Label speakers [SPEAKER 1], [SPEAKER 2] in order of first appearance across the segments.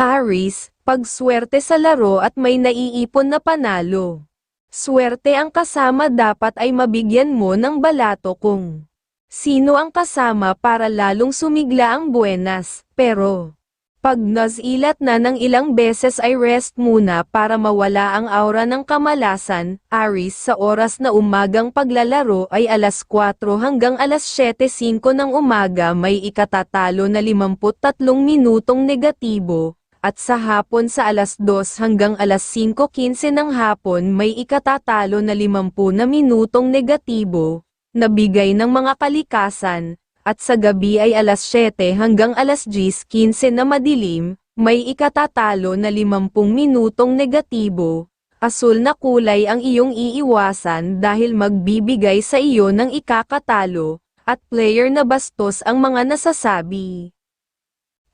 [SPEAKER 1] Aris, pagswerte sa laro at may naiipon na panalo. Swerte ang kasama dapat ay mabigyan mo ng balato kung sino ang kasama para lalong sumigla ang buenas, pero pag nazilat na ng ilang beses ay rest muna para mawala ang aura ng kamalasan, Aris sa oras na umagang paglalaro ay alas 4 hanggang alas 7.05 ng umaga may ikatatalo na 53 minutong negatibo, at sa hapon sa alas 2 hanggang alas 5.15 ng hapon may ikatatalo na 50 na minutong negatibo, nabigay ng mga kalikasan, at sa gabi ay alas 7 hanggang alas 10.15 na madilim, may ikatatalo na 50 minutong negatibo. Asul na kulay ang iyong iiwasan dahil magbibigay sa iyo ng ikakatalo, at player na bastos ang mga nasasabi.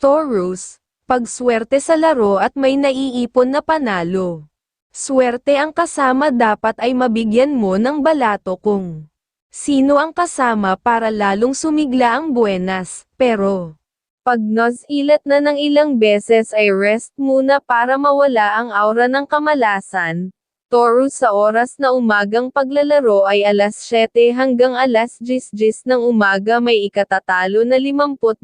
[SPEAKER 1] Taurus, pagswerte sa laro at may naiipon na panalo. Swerte ang kasama dapat ay mabigyan mo ng balato kung Sino ang kasama para lalong sumigla ang buenas, pero pag nazilat na ng ilang beses ay rest muna para mawala ang aura ng kamalasan. Taurus sa oras na umagang paglalaro ay alas 7 hanggang alas 10 ng umaga may ikatatalo na 52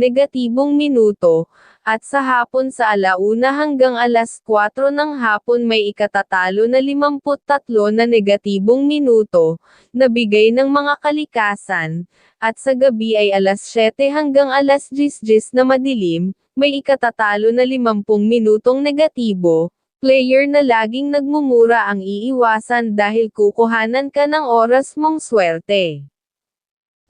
[SPEAKER 1] negatibong minuto, at sa hapon sa alauna hanggang alas 4 ng hapon may ikatatalo na 53 na negatibong minuto, nabigay ng mga kalikasan, at sa gabi ay alas 7 hanggang alas 10 na madilim, may ikatatalo na 50 minutong negatibo, player na laging nagmumura ang iiwasan dahil kukuhanan ka ng oras mong swerte.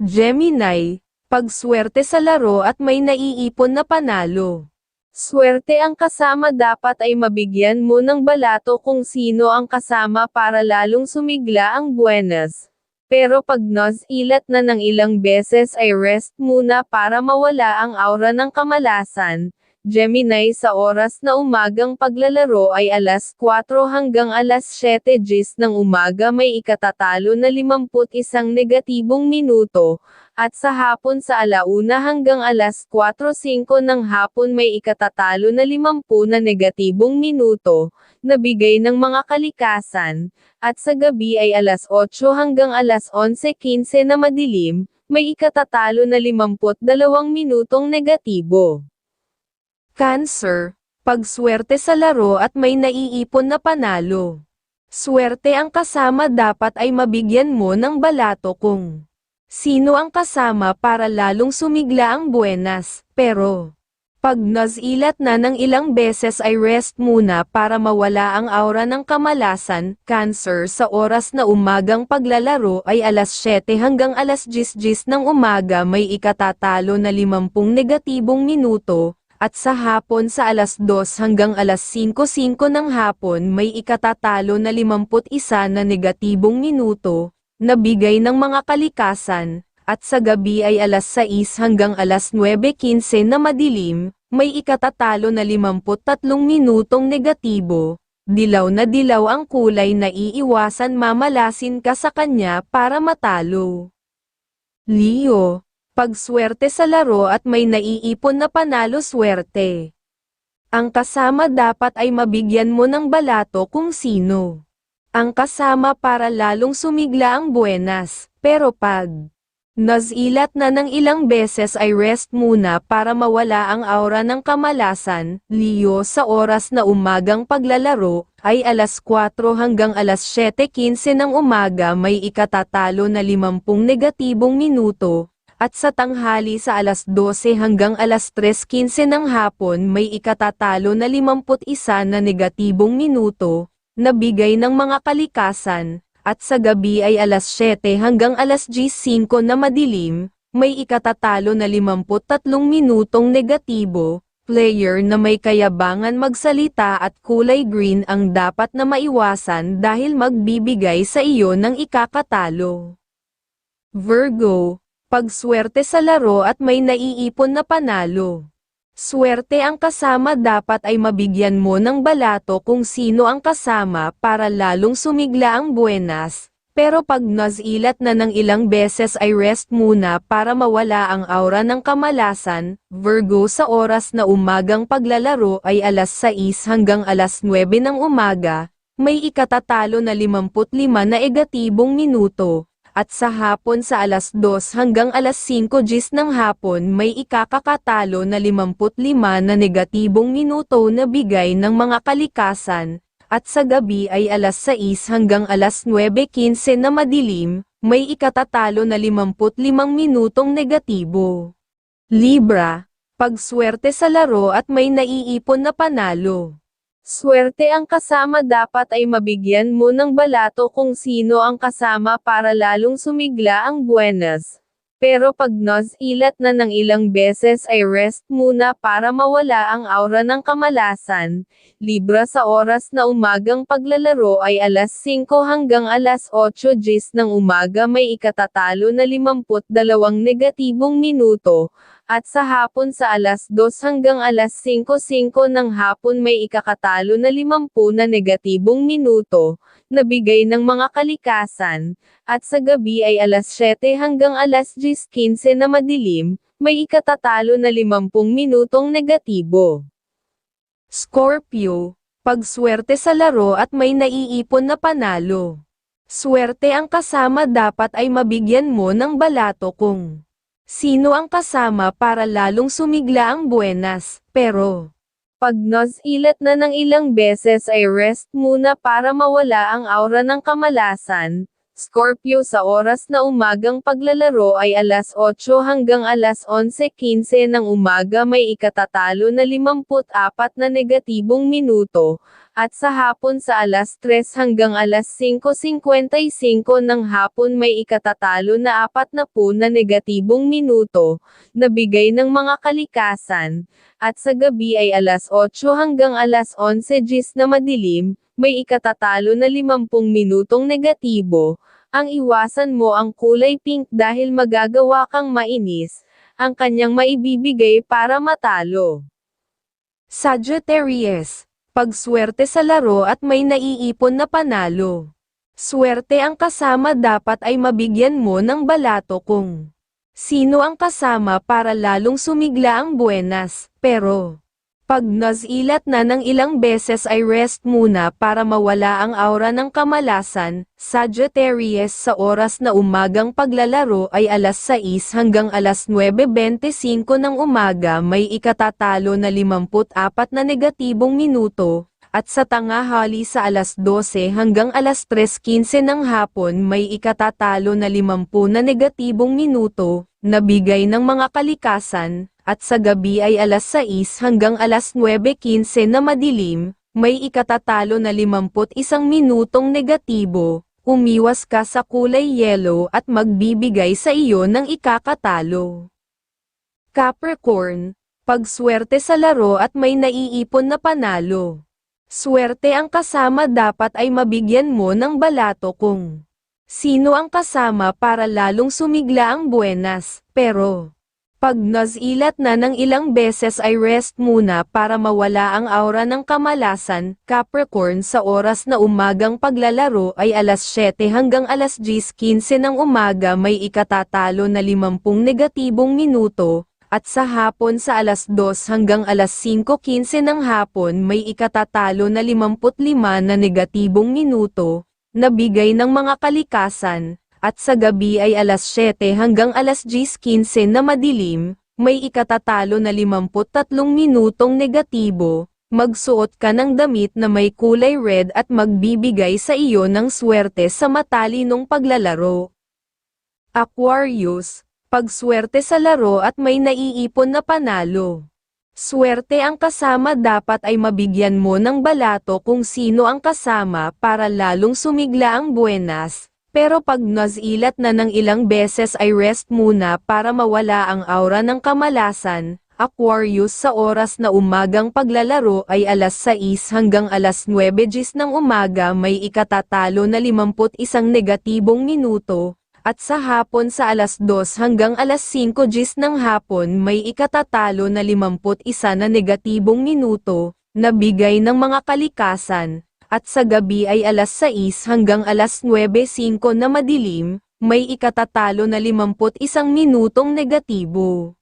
[SPEAKER 1] Gemini, pagswerte sa laro at may naiipon na panalo. Swerte ang kasama dapat ay mabigyan mo ng balato kung sino ang kasama para lalong sumigla ang buenas. Pero pag ilat na ng ilang beses ay rest muna para mawala ang aura ng kamalasan. Gemini sa oras na umagang paglalaro ay alas 4 hanggang alas 7 gis ng umaga may ikatatalo na 51 negatibong minuto, at sa hapon sa alauna hanggang alas 4.05 ng hapon may ikatatalo na 50 na negatibong minuto, nabigay ng mga kalikasan, at sa gabi ay alas 8 hanggang alas 11.15 na madilim, may ikatatalo na 52 minutong negatibo. Cancer, pagswerte sa laro at may naiipon na panalo. Swerte ang kasama dapat ay mabigyan mo ng balato kung sino ang kasama para lalong sumigla ang buenas, pero pag nazilat na ng ilang beses ay rest muna para mawala ang aura ng kamalasan, cancer sa oras na umagang paglalaro ay alas 7 hanggang alas 10 ng umaga may ikatatalo na 50 negatibong minuto, at sa hapon sa alas 2 hanggang alas 5.05 ng hapon may ikatatalo na 51 na negatibong minuto, nabigay ng mga kalikasan, at sa gabi ay alas 6 hanggang alas 9.15 na madilim, may ikatatalo na 53 minutong negatibo, dilaw na dilaw ang kulay na iiwasan mamalasin ka sa kanya para matalo. Leo pagswerte sa laro at may naiipon na panalo swerte. Ang kasama dapat ay mabigyan mo ng balato kung sino. Ang kasama para lalong sumigla ang buenas, pero pag nazilat na ng ilang beses ay rest muna para mawala ang aura ng kamalasan, Leo sa oras na umagang paglalaro, ay alas 4 hanggang alas 7.15 ng umaga may ikatatalo na 50 negatibong minuto, at sa tanghali sa alas 12 hanggang alas 3.15 ng hapon may ikatatalo na 51 na negatibong minuto, na bigay ng mga kalikasan, at sa gabi ay alas 7 hanggang alas 10.05 na madilim, may ikatatalo na 53 minutong negatibo, player na may kayabangan magsalita at kulay green ang dapat na maiwasan dahil magbibigay sa iyo ng ikakatalo. Virgo, pagswerte sa laro at may naiipon na panalo. Swerte ang kasama dapat ay mabigyan mo ng balato kung sino ang kasama para lalong sumigla ang buenas, Pero pag nazilat na ng ilang beses ay rest muna para mawala ang aura ng kamalasan, Virgo sa oras na umagang paglalaro ay alas 6 hanggang alas 9 ng umaga, may ikatatalo na 55 na negatibong minuto, at sa hapon sa alas 2 hanggang alas 5 gis ng hapon may ikakakatalo na 55 na negatibong minuto na bigay ng mga kalikasan, at sa gabi ay alas 6 hanggang alas 9.15 na madilim, may ikatatalo na 55 minutong negatibo. Libra, pagswerte sa laro at may naiipon na panalo. Swerte ang kasama dapat ay mabigyan mo ng balato kung sino ang kasama para lalong sumigla ang buenas. Pero pag nos ilat na ng ilang beses ay rest muna para mawala ang aura ng kamalasan. Libra sa oras na umagang paglalaro ay alas 5 hanggang alas 8 gis ng umaga may ikatatalo na 52 negatibong minuto, at sa hapon sa alas 2 hanggang alas 5.05 ng hapon may ikakatalo na 50 na negatibong minuto, na bigay ng mga kalikasan, at sa gabi ay alas 7 hanggang alas 10.15 na madilim, may ikatatalo na 50 minutong negatibo. Scorpio, pagswerte sa laro at may naiipon na panalo. Swerte ang kasama dapat ay mabigyan mo ng balato kung sino ang kasama para lalong sumigla ang buenas, pero pag nos ilat na ng ilang beses ay rest muna para mawala ang aura ng kamalasan. Scorpio sa oras na umagang paglalaro ay alas 8 hanggang alas 11.15 ng umaga may ikatatalo na 54 na negatibong minuto, at sa hapon sa alas 3 hanggang alas 5.55 ng hapon may ikatatalo na 40 na negatibong minuto, na bigay ng mga kalikasan, at sa gabi ay alas 8 hanggang alas 11 gis na madilim, may ikatatalo na 50 minutong negatibo, ang iwasan mo ang kulay pink dahil magagawa kang mainis, ang kanyang maibibigay para matalo. Sagittarius, pagswerte sa laro at may naiipon na panalo. Swerte ang kasama dapat ay mabigyan mo ng balato kung sino ang kasama para lalong sumigla ang buenas, pero pag nazilat na ng ilang beses ay rest muna para mawala ang aura ng kamalasan, Sagittarius sa oras na umagang paglalaro ay alas 6 hanggang alas 9.25 ng umaga may ikatatalo na 54 na negatibong minuto, at sa tangahali sa alas 12 hanggang alas 3.15 ng hapon may ikatatalo na 50 na negatibong minuto, na bigay ng mga kalikasan, at sa gabi ay alas 6 hanggang alas 9.15 na madilim, may ikatatalo na 51 minutong negatibo, umiwas ka sa kulay yellow at magbibigay sa iyo ng ikakatalo. Capricorn, pagswerte sa laro at may naiipon na panalo. Swerte ang kasama dapat ay mabigyan mo ng balato kung sino ang kasama para lalong sumigla ang buenas, pero pag nazilat na ng ilang beses ay rest muna para mawala ang aura ng kamalasan, Capricorn sa oras na umagang paglalaro ay alas 7 hanggang alas 10.15 ng umaga may ikatatalo na 50 negatibong minuto, at sa hapon sa alas 2 hanggang alas 5.15 ng hapon may ikatatalo na 55 na negatibong minuto, na bigay ng mga kalikasan, at sa gabi ay alas 7 hanggang alas 10.15 na madilim, may ikatatalo na 53 minutong negatibo, magsuot ka ng damit na may kulay red at magbibigay sa iyo ng swerte sa matalinong paglalaro. Aquarius, pagswerte sa laro at may naiipon na panalo. Swerte ang kasama dapat ay mabigyan mo ng balato kung sino ang kasama para lalong sumigla ang buenas, pero pag nazilat na ng ilang beses ay rest muna para mawala ang aura ng kamalasan, Aquarius sa oras na umagang paglalaro ay alas 6 hanggang alas 9 gis ng umaga may ikatatalo na 51 negatibong minuto, at sa hapon sa alas 2 hanggang alas 5 gis ng hapon may ikatatalo na 51 na negatibong minuto, na bigay ng mga kalikasan, at sa gabi ay alas 6 hanggang alas 9.05 na madilim, may ikatatalo na 51 minutong negatibo.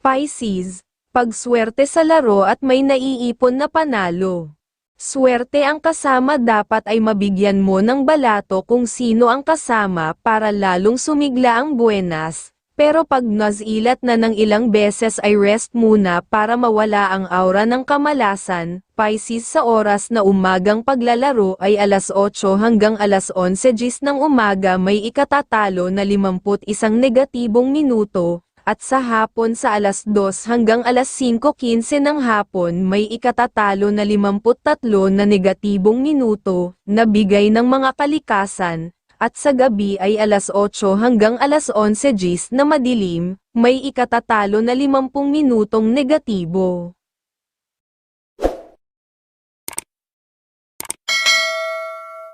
[SPEAKER 1] Pisces, pagswerte sa laro at may naiipon na panalo. Swerte ang kasama dapat ay mabigyan mo ng balato kung sino ang kasama para lalong sumigla ang buenas, pero pag nazilat na ng ilang beses ay rest muna para mawala ang aura ng kamalasan. Pisces sa oras na umagang paglalaro ay alas 8 hanggang alas 11 gis ng umaga may ikatatalo na 51 negatibong minuto, at sa hapon sa alas 2 hanggang alas 5.15 ng hapon may ikatatalo na 53 na negatibong minuto, na bigay ng mga kalikasan, at sa gabi ay alas 8 hanggang alas 11 gis na madilim, may ikatatalo na 50 minutong negatibo.